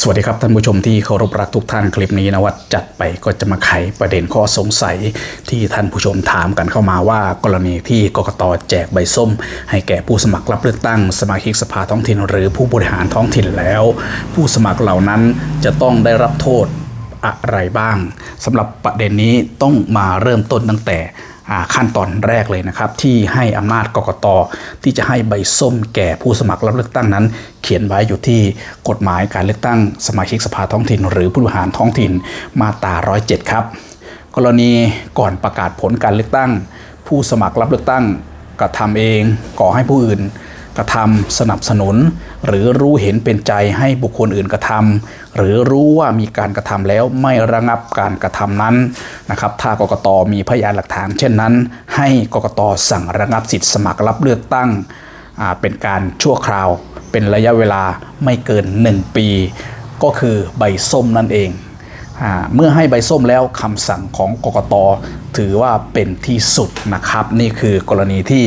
สวัสดีครับท่านผู้ชมที่เคารพรักทุกท่านคลิปนี้นะวัดจัดไปก็จะมาไขประเด็นข้อสงสัยที่ท่านผู้ชมถามกันเข้ามาว่า กรณีที่กกตแจกใบส้ม ให้แก่ผู้สมัครรับเลือกตั้ง สมาชิกสภาท้องถิ่น หรือผู้บริหารท้องถิ่นแล้ว ผู้สมัครเหล่านั้นจะต้องได้รับโทษอะไรบ้างสำหรับประเด็นนี้ต้องมาเริ่มต้นตั้งแต่ ขั้นตอนแรกเลยนะครับ ที่ให้อำนาจกกตที่จะให้ใบส้มแก่ผู้สมัครรับเลือกตั้งนั้น เขียนไว้อยู่ที่กฎหมายการเลือกตั้งสมาชิกสภาท้องถิ่น หรือผู้บริหารท้องถิ่นมาตรา 107 ครับ กรณีก่อนประกาศผลการเลือกตั้ง ผู้สมัครรับเลือกตั้งกระทำเองก่อให้ผู้อื่น กระทำสนับสนุน หรือรู้เห็นเป็นใจให้บุคคลอื่นกระทำหรือรู้ว่ามีการกระทำแล้วไม่ระงับการกระทำนั้นนะครับ ถ้ากกตมีพยานหลักฐานเช่นนั้น ให้กกตสั่งระงับสิทธิสมัครรับเลือกตั้งเป็นการชั่วคราว เป็นระยะเวลาไม่เกิน 1 ปี ก็คือใบส้มนั่นเอง เมื่อให้ใบส้มแล้วคำสั่งของกกตถือว่าเป็นที่สุดนะครับ นี่คือกรณีที่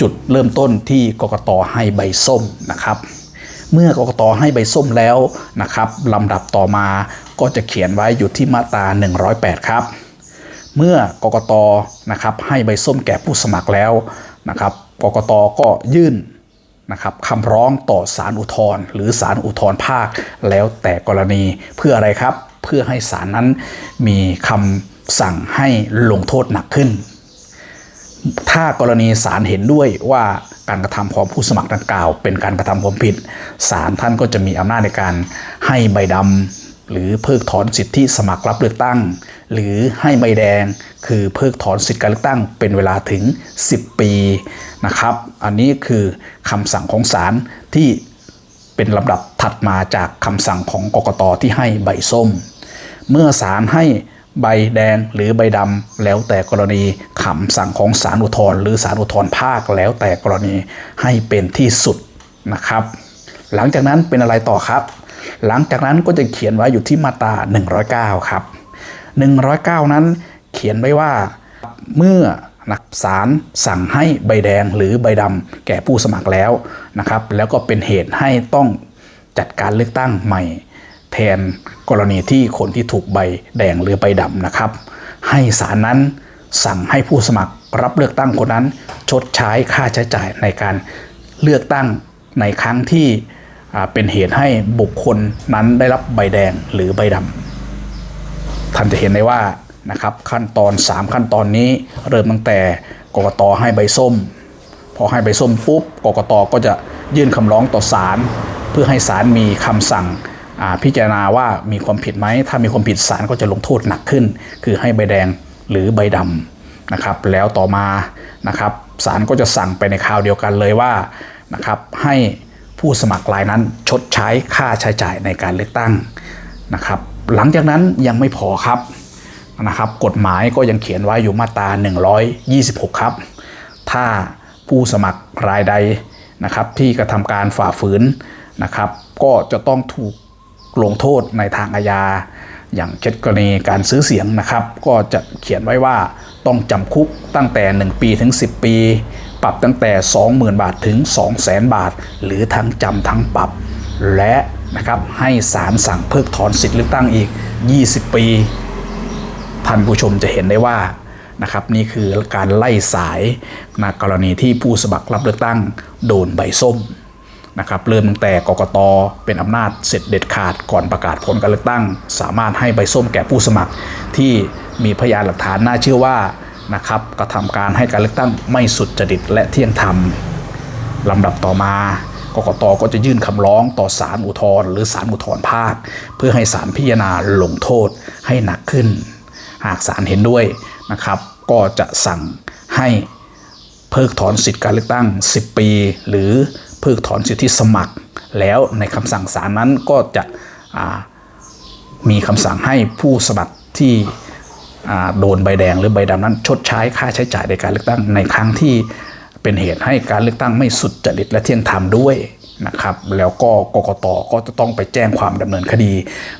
จุดเริ่มต้นที่กกตให้ใบส้มนะครับ เมื่อกกตให้ใบส้มแล้วนะครับลำดับต่อมาก็จะเขียนไว้อยู่ที่มาตรา 108 ครับ เมื่อกกตนะครับให้ใบส้มแก่ผู้สมัครแล้วนะครับกกตก็ยื่นนะครับคำร้องต่อศาลอุทธรณ์หรือศาลอุทธรณ์ภาค แล้วแต่กรณีเพื่ออะไรครับ พื่อให้ศาลนั้นมีคำสั่งให้ลงโทษหนักขึ้น ถ้ากรณีศาลเห็นด้วยว่าการกระทำของผู้สมัครดังกล่าว เป็นการกระทำความผิดศาลท่านก็จะมีอำนาจในการให้ใบดำหรือเพิกถอนสิทธิสมัครรับเลือกตั้ง หรือให้ใบแดงคือเพิกถอนสิทธิการเลือกตั้ง เป็นเวลาถึง 10 ปีนะครับ อันนี้คือคำสั่งของศาลที่เป็นลำดับถัดมาจากคำสั่งของกกตที่ให้ใบส้ม เมื่อศาลให้ใบแดงหรือใบดำแล้วแต่กรณีคำสั่งของศาลอุทธรณ์หรือศาลอุทธรณ์ภาคแล้วแต่กรณีให้เป็นที่สุดนะครับ หลังจากนั้นเป็นอะไรต่อครับ หลังจากนั้นก็จะเขียนไว้อยู่ที่มาตรา 109 ครับ 109 นั้นเขียนไว้ว่าเมื่อนักศาลสั่งให้ใบแดงหรือใบดำแก่ผู้สมัครแล้วนะครับ แล้วก็เป็นเหตุให้ต้องจัดการเลือกตั้งใหม่ แทนกรณีที่คนที่ถูกใบแดงหรือใบดำนะครับ ให้ศาลนั้นสั่งให้ผู้สมัครรับเลือกตั้งคนนั้น ชดใช้ค่าใช้จ่ายในการเลือกตั้งในครั้งที่เป็นเหตุให้บุคคลนั้นได้รับใบแดงหรือใบดำท่านจะเห็นได้ว่านะครับขั้นตอน 3 ขั้นตอนนี้เริ่มตั้งแต่กกตให้ใบส้ม พอให้ใบส้มปุ๊บกกตก็จะยื่นคำร้องต่อศาลเพื่อให้ศาลมีคำสั่ง พิจารณาว่ามีความผิดไหม ถ้ามีความผิดศาลก็จะลงโทษหนักขึ้น คือให้ใบแดงหรือใบดำนะครับ แล้วต่อมานะครับศาลก็จะสั่งไปในคราวเดียวกันเลยว่านะครับให้ผู้สมัครรายนั้นชดใช้ค่าใช้จ่ายในการเลือกตั้งนะครับ หลังจากนั้นยังไม่พอครับนะครับกฎหมายก็ยังเขียนไว้อยู่มาตรา 126 ครับ ถ้าผู้สมัครรายใดนะครับที่กระทำการฝ่าฝืนนะครับ ก็จะต้องถูก ลงโทษในทางอาญา อย่างเช่นกรณีการซื้อเสียงนะครับ ก็จะเขียนไว้ว่าต้องจำคุกตั้งแต่ 1 ปีถึง 10 ปี ปรับตั้งแต่ 20,000 บาทถึง 200,000 บาท หรือทั้งจำทั้งปรับ และนะครับให้ศาลสั่งเพิกถอนสิทธิเลือกตั้งอีก 20 ปีท่านผู้ชมจะเห็นได้ว่านะครับนี่คือการไล่สายในกรณีที่ผู้สมัครรับเลือกตั้งโดนใบส้ม นะครับเริ่มตั้งแต่กกตเป็นอำนาจเสร็จเด็ดขาดก่อนประกาศผลการเลือกตั้ง สามารถให้ใบส้มแก่ผู้สมัคร ที่มีพยานหลักฐานน่าเชื่อว่านะครับกระทำการให้การเลือกตั้งไม่สุดจริตและเที่ยงธรรมลำดับต่อมากกตก็จะยื่นคำร้องต่อศาลอุทธรณ์หรือศาลอุทธรณ์ภาค เพื่อให้ศาลพิจารณาลงโทษให้หนักขึ้น หากศาลเห็นด้วยนะครับ ก็จะสั่งให้เพิกถอนสิทธิการเลือกตั้ง 10 ปี หรือ เพิกถอนสิทธิสมัคร แล้วในคำสั่งศาลนั้นก็จะมีคำสั่งให้ผู้สมัครที่โดนใบแดงหรือใบดำนั้น ชดใช้ค่าใช้จ่ายในการเลือกตั้งในครั้งที่เป็นเหตุให้การเลือกตั้งไม่สุดจริตและเที่ยงธรรมด้วยนะครับ แล้วก็กกตก็จะต้องไปแจ้งความดำเนินคดี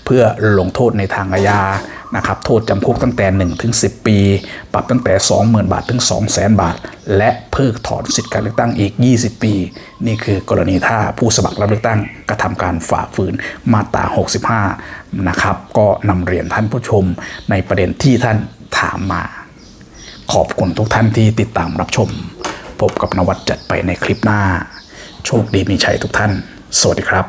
เพื่อลงโทษในทางอาญา นะครับโทษจำคุกตั้งแต่ 1 ถึง 10 ปี ปรับตั้งแต่ 20,000 บาทถึง 200,000 บาท และเพิกถอนสิทธิการเลือกตั้งอีก 20 ปี นี่คือกรณีถ้าผู้สมัครรับเลือกตั้งกระทำการฝ่าฝืนมาตรา 65 นะครับ ก็นำเรียนท่านผู้ชมในประเด็นที่ท่านถามมา ขอบคุณทุกท่านที่ติดตามรับชม พบกับนวัดจัดไปในคลิปหน้า โชคดีมีชัยทุกท่าน สวัสดีครับ